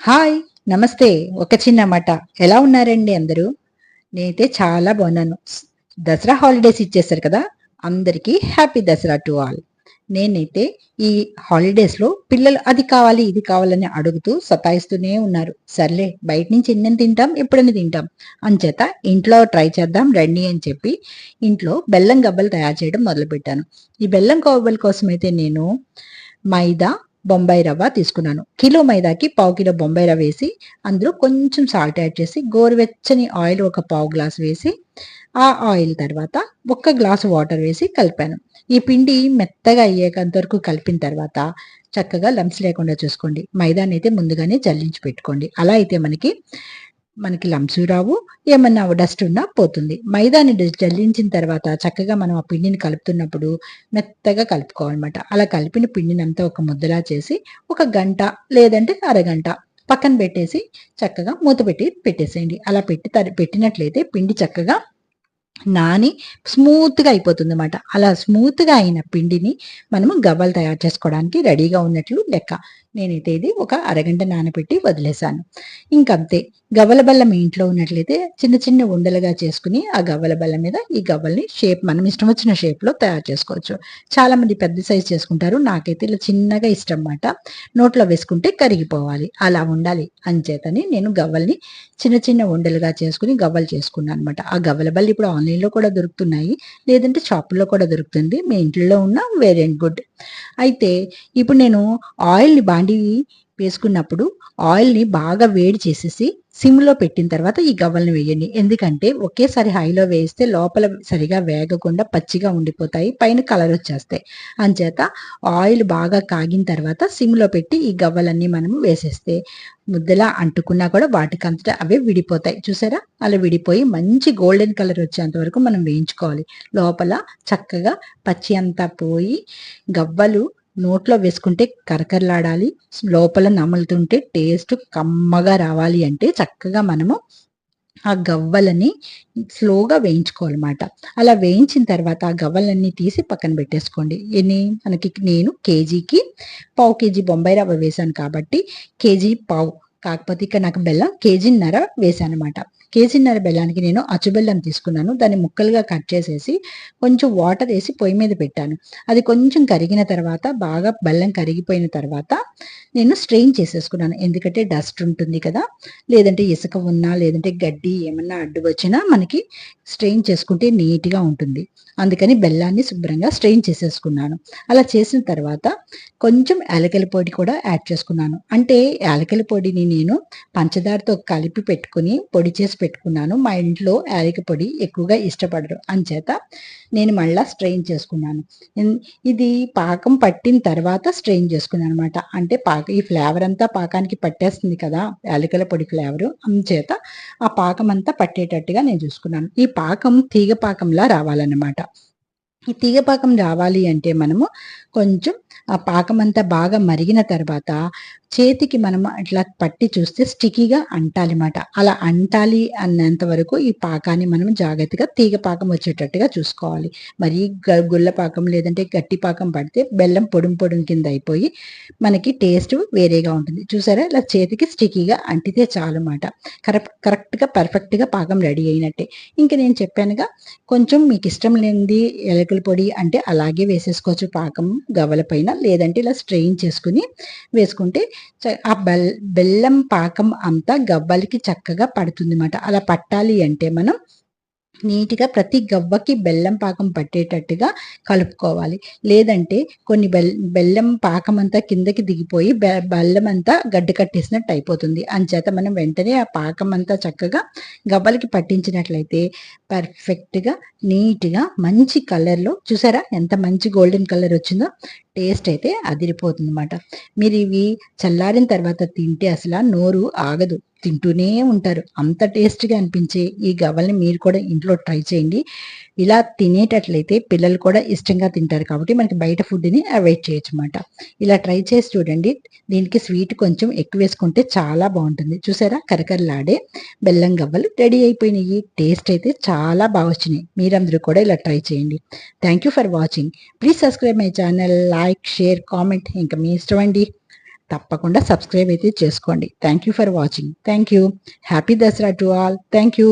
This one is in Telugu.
హాయ్ నమస్తే. ఒక చిన్న మాట. ఎలా ఉన్నారండి అందరూ? నేనైతే చాలా బాగున్నాను. దసరా హాలిడేస్ ఇచ్చేసారు కదా? అందరికీ హ్యాపీ దసరా టు ఆల్. నేనైతే ఈ హాలిడేస్లో పిల్లలు అది కావాలి ఇది కావాలని అడుగుతూ సతాయిస్తూనే ఉన్నారు. సర్లే బయట నుంచి ఎన్నెన్ని తింటాం ఎప్పుడని తింటాం? అంచేత ఇంట్లో ట్రై చేద్దాం రండి అని చెప్పి ఇంట్లో బెల్లం గబ్బలు తయారు చేయడం మొదలుపెట్టాను. ఈ బెల్లం గబ్బల కోసం అయితే నేను మైదా బొంబాయి రవ్వ తీసుకున్నాను. కిలో మైదాకి పావు కిలో బొంబాయి రవ్వ వేసి అందులో కొంచెం సాల్ట్ యాడ్ చేసి గోరువెచ్చని ఆయిల్ ఒక పావు గ్లాస్ వేసి ఆ ఆయిల్ తర్వాత ఒక్క గ్లాసు వాటర్ వేసి కలిపాను. ఈ పిండి మెత్తగా అయ్యేంత వరకు కలిపిన తర్వాత చక్కగా లంప్స్ లేకుండా చూసుకోండి. మైదాని అయితే ముందుగానే జల్లించి పెట్టుకోండి. అలా అయితే మనకి మనకి లంప్స్ రావు ఏమన్నా డస్ట్ ఉన్నా పోతుంది. మైదాని జల్లించిన తర్వాత చక్కగా మనం ఆ పిండిని కలుపుతున్నప్పుడు మెత్తగా కలుపుకోవాలన్నమాట. అలా కలిపిన పిండిని అంతా ఒక ముద్దలా చేసి ఒక గంట లేదంటే అరగంట పక్కన పెట్టేసి చక్కగా మూత పెట్టి పెట్టేసేయండి. అలా పెట్టి పెట్టినట్లయితే పిండి చక్కగా నాని స్మూత్గా అయిపోతుంది అనమాట అలా స్మూత్గా అయిన పిండిని మనము గవ్వలు తయారు చేసుకోవడానికి రెడీగా ఉన్నట్లు లెక్క. నేనైతే ఇది ఒక అరగంట నానబెట్టి వదిలేశాను. ఇంకంతే. గవ్వల బల్ల మీ ఇంట్లో ఉన్నట్లయితే చిన్న చిన్న ఉండలుగా చేసుకుని ఆ గవ్వల బల్ల మీద ఈ గవ్వల్ని షేప్ మనం ఇష్టం వచ్చిన షేప్లో తయారు చేసుకోవచ్చు. చాలా మంది పెద్ద సైజ్ చేసుకుంటారు. నాకైతే ఇలా చిన్నగా ఇష్టం అన్నమాట. నోట్లో వేసుకుంటే కరిగిపోవాలి. అలా ఉండాలి. అంచేతని నేను గవ్వల్ని చిన్న చిన్న ఉండలుగా చేసుకుని గవ్వలు చేసుకున్నాను అనమాట ఆ గవ్వల బల్ల ఇప్పుడు ఆన్లైన్లో కూడా దొరుకుతున్నాయి. లేదంటే షాపుల్లో కూడా దొరుకుతుంది. మీ ఇంట్లో ఉన్న వెరీ గుడ్. అయితే ఇప్పుడు నేను ఆయిల్ని బాండి వేసుకున్నప్పుడు ఆయిల్ని బాగా వేడి చేసేసి సిమ్లో పెట్టిన తర్వాత ఈ గవ్వలను వేయండి. ఎందుకంటే ఒకేసారి హైలో వేస్తే లోపల సరిగా వేగకుండా పచ్చిగా ఉండిపోతాయి పైన కలర్ వచ్చేస్తాయి. అంచేత ఆయిల్ బాగా కాగిన తర్వాత సిమ్లో పెట్టి ఈ గవ్వలన్నీ మనము వేసేస్తే ముద్దలా అంటుకున్నా కూడా వాటికంతటా అవే విడిపోతాయి. చూసారా? అలా విడిపోయి మంచి గోల్డెన్ కలర్ వచ్చేంత వరకు మనం వేయించుకోవాలి. లోపల చక్కగా పచ్చి అంతా పోయి గవ్వలు నోట్లో వేసుకుంటే కరకరలాడాలి లోపల నములుతుంటే టేస్ట్ కమ్మగా రావాలి అంటే చక్కగా మనము ఆ గవ్వలని స్లోగా వేయించుకోవాలన్నమాట. అలా వేయించిన తర్వాత ఆ గవ్వలన్నీ తీసి పక్కన పెట్టేసుకోండి. ఎన్ని? మనకి నేను కేజీకి పావు కేజీ బొంబాయి రవ్వ వేశాను కాబట్టి కేజీ పావు. కాకపోతే ఇక్కడ నాకు బెల్లం కేజీన్నర వేశాను అనమాట కేజీన్నర బెల్లానికి నేను అచ్చుబెల్లం తీసుకున్నాను. దాన్ని ముక్కలుగా కట్ చేసేసి కొంచెం వాటర్ వేసి పొయ్యి మీద పెట్టాను. అది కొంచెం కరిగిన తర్వాత బాగా బెల్లం కరిగిపోయిన తర్వాత నేను స్ట్రెయిన్ చేసేసుకున్నాను. ఎందుకంటే డస్ట్ ఉంటుంది కదా. లేదంటే ఇసుక ఉన్నా లేదంటే గడ్డి ఏమన్నా అడ్డు వచ్చినా మనకి స్ట్రెయిన్ చేసుకుంటే నీట్గా ఉంటుంది. అందుకని బెల్లాన్ని శుభ్రంగా స్ట్రెయిన్ చేసేసుకున్నాను. అలా చేసిన తర్వాత కొంచెం యాలకల పొడి కూడా యాడ్ చేసుకున్నాను. అంటే యాలకల పొడిని నేను పంచదారతో కలిపి పెట్టుకుని పొడి చేసి పెట్టుకున్నాను. మా ఇంట్లో యాలక పొడి ఎక్కువగా ఇష్టపడరు. అంచేత నేను మళ్ళీ స్ట్రెయిన్ చేసుకున్నాను. ఇది పాకం పట్టిన తర్వాత స్ట్రెయిన్ చేసుకున్నాను అనమాట అంటే పాక ఈ ఫ్లేవర్ అంతా పాకానికి పట్టేస్తుంది కదా యాలకల పొడి ఫ్లేవర్. అంచేత ఆ పాకం అంతా పట్టేటట్టుగా నేను చూసుకున్నాను. ఈ పాకం తీగ పాకంలా రావాలన్నమాట. ఈ తీగ పాకం రావాలి అంటే మనము కొంచెం ఆ పాకం అంతా బాగా మరిగిన తర్వాత చేతికి మనం అట్లా పట్టి చూస్తే స్టికీగా అంటాలిమాట. అలా అంటాలి అన్నంత వరకు ఈ పాకాన్ని మనం జాగ్రత్తగా తీగ పాకం వచ్చేటట్టుగా చూసుకోవాలి. మరి గుల్ల పాకం లేదంటే గట్టి పాకం పడితే బెల్లం పొడుం పొడుం కింద అయిపోయి మనకి టేస్ట్ వేరేగా ఉంటుంది. చూసారా? ఇలా చేతికి స్టికీగా అంటితే చాలు అనమాట కరెక్ట్ కరెక్ట్గా పర్ఫెక్ట్గా పాకం రెడీ అయినట్టే. ఇంకా నేను చెప్పానుగా కొంచెం మీకు ఇష్టం లేనిది ఎలకలు పొడి అంటే అలాగే వేసేసుకోవచ్చు పాకం గవల పైన. లేదంటే ఇలా స్ట్రెయిన్ చేసుకుని వేసుకుంటే ఆ బెల్ బెల్లం పాకం అంతా గవ్వలకి చక్కగా పడుతుంది అన్నమాట అలా పట్టాలి అంటే మనం నీట్గా ప్రతి గవ్వకి బెల్లం పాకం పట్టేటట్టుగా కలుపుకోవాలి. లేదంటే కొన్ని బెల్ బెల్లం పాకం అంతా కిందకి దిగిపోయి బెల్లం అంతా గడ్డ కట్టేసినట్టు అయిపోతుంది. అంచేత మనం వెంటనే ఆ పాకం అంతా చక్కగా గవ్వలకి పట్టించినట్లయితే పర్ఫెక్ట్గా నీట్గా మంచి కలర్లో చూసారా ఎంత మంచి గోల్డెన్ కలర్ వచ్చిందో? టేస్ట్ అయితే అదిరిపోతుంది అనమాట మీరు ఇవి చల్లారిన తర్వాత తింటే అసలు నోరు ఆగదు. తింటూనే ఉంటారు. అంత టేస్ట్గా అనిపించే ఈ గవ్వల్ని మీరు కూడా ఇంట్లో ట్రై చేయండి. ఇలా తినేటట్లయితే పిల్లలు కూడా ఇష్టంగా తింటారు కాబట్టి మనకి బయట ఫుడ్ని అవాయిడ్ చేయొచ్చు అనమాట ఇలా ట్రై చేసి చూడండి. దీనికి స్వీట్ కొంచెం ఎక్కువ వేసుకుంటే చాలా బాగుంటుంది. చూసారా? కరకరలాడే బెల్లం గవ్వలు రెడీ అయిపోయినాయి. టేస్ట్ అయితే చాలా బాగా వచ్చినాయి. మీరందరూ కూడా ఇలా ట్రై చేయండి. Thank you for watching. Please subscribe my channel. Like share comment. ఇంకా మీ ఇష్టం అండి. తప్పకుండా సబ్స్క్రైబ్ అయితే చేసుకోండి. Thank you for watching thank you happy Dasara to all thank you